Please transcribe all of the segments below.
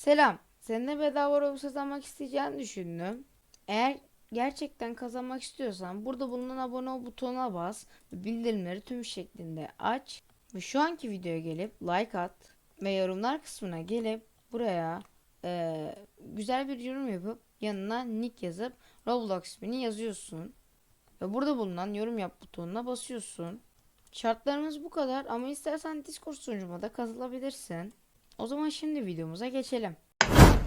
Selam. Seninle bedava Robux kazanmak isteyeceğini düşündüm. Eğer gerçekten kazanmak istiyorsan burada bulunan abone ol butonuna bas ve bildirimleri tüm şeklinde aç ve şu anki videoya gelip like at ve yorumlar kısmına gelip buraya eee, güzel bir yorum yapıp yanına nick yazıp Roblox ismini yazıyorsun ve burada bulunan yorum yap butonuna basıyorsun. Şartlarımız bu kadar ama istersen Discord sunucuma da katılabilirsin. O zaman şimdi videomuza geçelim.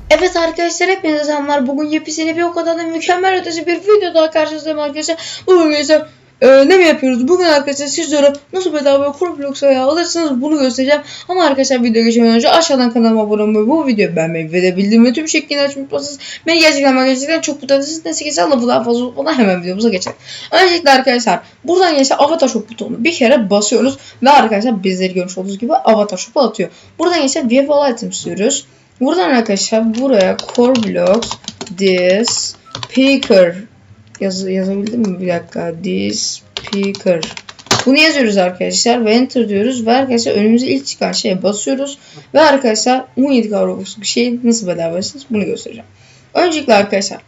Evet arkadaşlar hepinize selamlar. Bugün yepyeni bir o kadar da mükemmel ötesi bir video daha karşınızdayım arkadaşlar. Bugün arkadaşlar e, ne mi yapıyoruz? Bugün arkadaşlar sizlere nasıl bedava Roblox ayağı alırsınız bunu göstereceğim. Ama arkadaşlar video geçmeden önce aşağıdan kanalıma abone olmayı, bu videoyu beğenmeyi ve de bildirimleri tüm şeklini açmayı unutmayın. Beni gerçekten ben gerçekten çok mutlu edersiniz. Neyse sen lafı daha fazla unutmadan hemen videomuza geçelim. Öncelikle arkadaşlar buradan geçen avatar shop butonuna bir kere basıyoruz. Ve arkadaşlar bizleri görmüş olduğunuz gibi avatar shop'a atıyor. Buradan geçen vehicle item istiyoruz. Buradan arkadaşlar buraya core blocks this speaker Yaz, yazabildim mi bir dakika this speaker bunu yazıyoruz arkadaşlar ve enter diyoruz ve arkadaşlar önümüze ilk çıkan şeye basıyoruz ve arkadaşlar 17 Robux bir şey nasıl bedavasınız bunu göstereceğim. Öncelikle arkadaşlar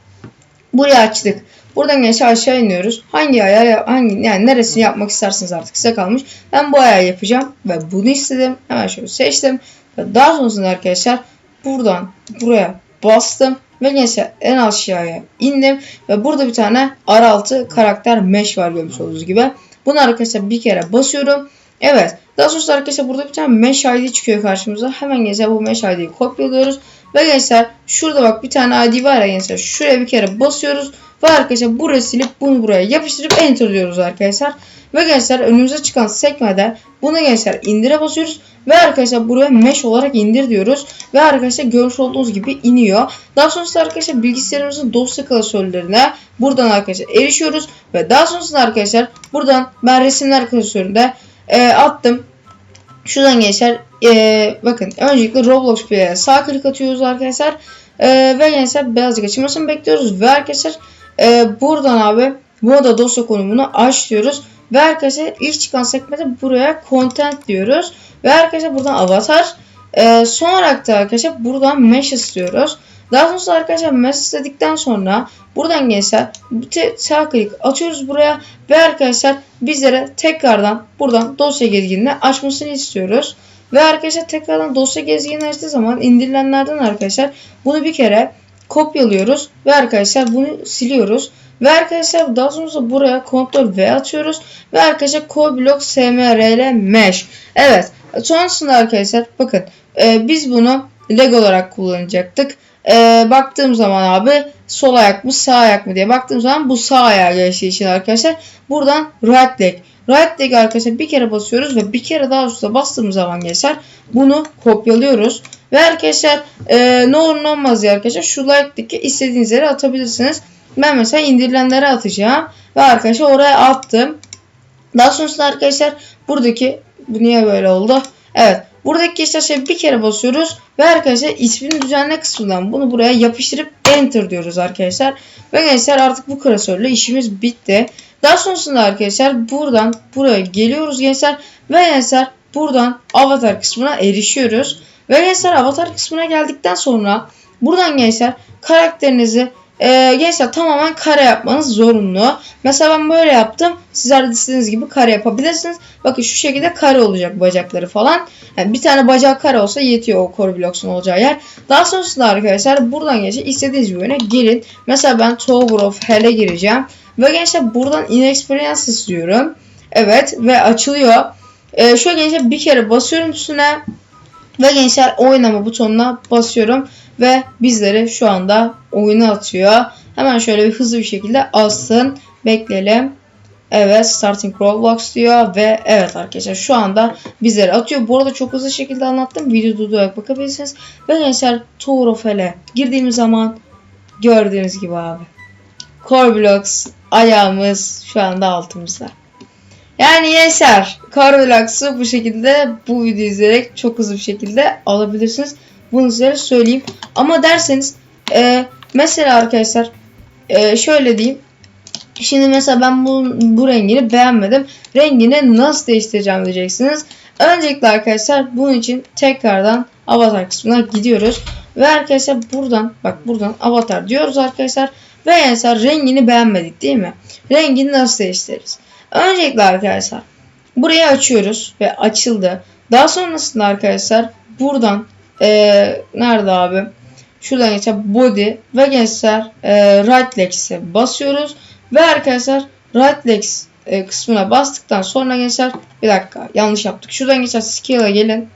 burayı açtık. Buradan gençler aşağı iniyoruz. Hangi ayağı hangi yani neresini yapmak isterseniz artık size kalmış. Ben bu ayağı yapacağım ve bunu istedim. Hemen şöyle seçtim. Ve daha sonrasında arkadaşlar buradan buraya bastım ve gençler en aşağıya indim ve burada bir tane R6 karakter mesh var görmüş olduğunuz gibi. Bunu arkadaşlar bir kere basıyorum. Evet. Daha sonra arkadaşlar burada bir tane mesh ID çıkıyor karşımıza. Hemen gençler bu mesh ID'yi kopyalıyoruz. Ve gençler şurada bak bir tane ID var ya gençler. Şuraya bir kere basıyoruz. Ve arkadaşlar buraya silip bunu buraya yapıştırıp enter diyoruz arkadaşlar. Ve gençler önümüze çıkan sekmede bunu gençler indire basıyoruz. Ve arkadaşlar buraya mesh olarak indir diyoruz. Ve arkadaşlar görmüş olduğunuz gibi iniyor. Daha sonrasında arkadaşlar bilgisayarımızın dosya klasörlerine buradan arkadaşlar erişiyoruz. Ve daha sonrasında arkadaşlar buradan ben resimler klasöründe e, attım. Şuradan gençler e, bakın öncelikle Roblox Play'e sağ klik atıyoruz arkadaşlar. E, ve gençler birazcık açılmasını bekliyoruz. Ve arkadaşlar e, buradan abi bu da dosya konumunu aç. Ve arkadaşlar ilk çıkan sekmede buraya content diyoruz. Ve arkadaşlar buradan avatar. E, son olarak da arkadaşlar buradan mesh istiyoruz. Daha sonrasında arkadaşlar mesh istedikten sonra buradan gençler sağ klik atıyoruz buraya. Ve arkadaşlar bizlere tekrardan buradan dosya gezginini açmasını istiyoruz. Ve arkadaşlar tekrardan dosya gezginini açtığı zaman indirilenlerden arkadaşlar bunu bir kere kopyalıyoruz. Ve arkadaşlar bunu siliyoruz. Ve arkadaşlar daha sonra buraya Ctrl V atıyoruz. Ve arkadaşlar Coblock SMRL Mesh. Evet. Sonrasında arkadaşlar bakın e, biz bunu leg olarak kullanacaktık. E, baktığım zaman abi sol ayak mı sağ ayak mı diye baktığım zaman bu sağ ayağı geçtiği için arkadaşlar buradan right leg. Right leg arkadaşlar bir kere basıyoruz ve bir kere daha üstte bastığımız zaman gençler bunu kopyalıyoruz. Ve arkadaşlar e, ne olur ne olmaz diye arkadaşlar şu light'teki istediğiniz yere atabilirsiniz. Ben mesela indirilenlere atacağım. Ve arkadaşlar oraya attım. Daha sonrasında arkadaşlar buradaki bu niye böyle oldu? Evet. Buradaki gençler şey bir kere basıyoruz. Ve arkadaşlar ismini düzenle kısmından bunu buraya yapıştırıp enter diyoruz arkadaşlar. Ve gençler artık bu klasörle işimiz bitti. Daha sonrasında arkadaşlar buradan buraya geliyoruz gençler. Ve gençler buradan avatar kısmına erişiyoruz. Ve gençler avatar kısmına geldikten sonra buradan gençler karakterinizi e, gençler tamamen kare yapmanız zorunlu. Mesela ben böyle yaptım. Sizler de istediğiniz gibi kare yapabilirsiniz. Bakın şu şekilde kare olacak bacakları falan. Yani bir tane bacak kare olsa yetiyor o core blocks'un olacağı yer. Daha sonrasında arkadaşlar buradan gençler istediğiniz bir yöne girin. Mesela ben Tower of Hell'e gireceğim. Ve gençler buradan inexperience istiyorum. Evet ve açılıyor. Ee, şöyle gençler bir kere basıyorum üstüne. Ve gençler oynama butonuna basıyorum. Ve bizleri şu anda oyuna atıyor. Hemen şöyle bir hızlı bir şekilde alsın. Bekleyelim. Evet starting Roblox diyor ve evet arkadaşlar şu anda bizleri atıyor. Bu arada çok hızlı şekilde anlattım. Video durdurarak bakabilirsiniz. Ve gençler Tour of Hell'e girdiğimiz zaman gördüğünüz gibi abi. Core Blocks ayağımız şu anda altımızda. Yani gençler Core Blocks'u bu şekilde bu videoyu izleyerek çok hızlı bir şekilde alabilirsiniz. Size söyleyeyim. Ama derseniz e, mesela arkadaşlar e, şöyle diyeyim. Şimdi mesela ben bu, bu rengini beğenmedim. Rengini nasıl değiştireceğim diyeceksiniz. Öncelikle arkadaşlar bunun için tekrardan avatar kısmına gidiyoruz. Ve arkadaşlar buradan bak buradan avatar diyoruz arkadaşlar. Ve gençler rengini beğenmedik değil mi? Rengini nasıl değiştiririz? Öncelikle arkadaşlar burayı açıyoruz ve açıldı. Daha sonrasında arkadaşlar buradan eee nerede abi? Şuradan geçer body ve gençler eee right legs'e basıyoruz. Ve arkadaşlar right legs e, kısmına bastıktan sonra gençler bir dakika yanlış yaptık. Şuradan geçer skill'a gelin.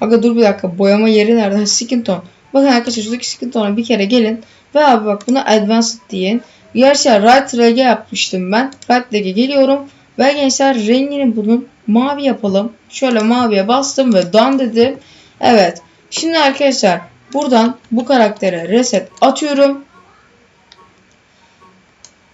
Aga dur bir dakika boyama yeri nerede? Skin tone. Bakın arkadaşlar şuradaki skin tone'a bir kere gelin. Ve abi bak buna advanced deyin. Gerçi right leg'e yapmıştım ben. Right leg'e geliyorum. Ve gençler rengini bunun mavi yapalım. Şöyle maviye bastım ve done dedim. Evet. Şimdi arkadaşlar buradan bu karaktere reset atıyorum.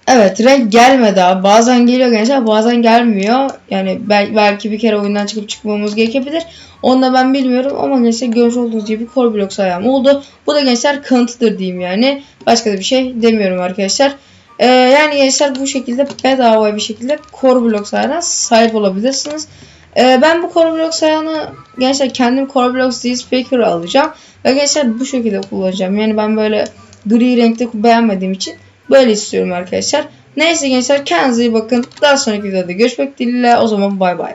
Evet renk gelmedi abi. Bazen geliyor gençler bazen gelmiyor. Yani bel- belki bir kere oyundan çıkıp çıkmamız gerekebilir. Onu da ben bilmiyorum ama gençler görmüş olduğunuz gibi Core Blocks ayağım oldu. Bu da gençler kanıtıdır diyeyim yani. Başka da bir şey demiyorum arkadaşlar. Ee, yani gençler bu şekilde bedava bir şekilde Core Blocks ayağına sahip olabilirsiniz. Ee, ben bu Core Blocks ayağını gençler kendim Core Blocks diye Speaker alacağım. Ve gençler bu şekilde kullanacağım. Yani ben böyle gri renkte beğenmediğim için böyle istiyorum arkadaşlar. Neyse gençler kendinize iyi bakın. Daha sonraki videoda görüşmek dileğiyle. O zaman bay bay.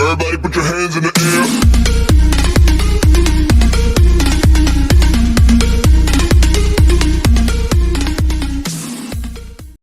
Everybody put your hands in the air.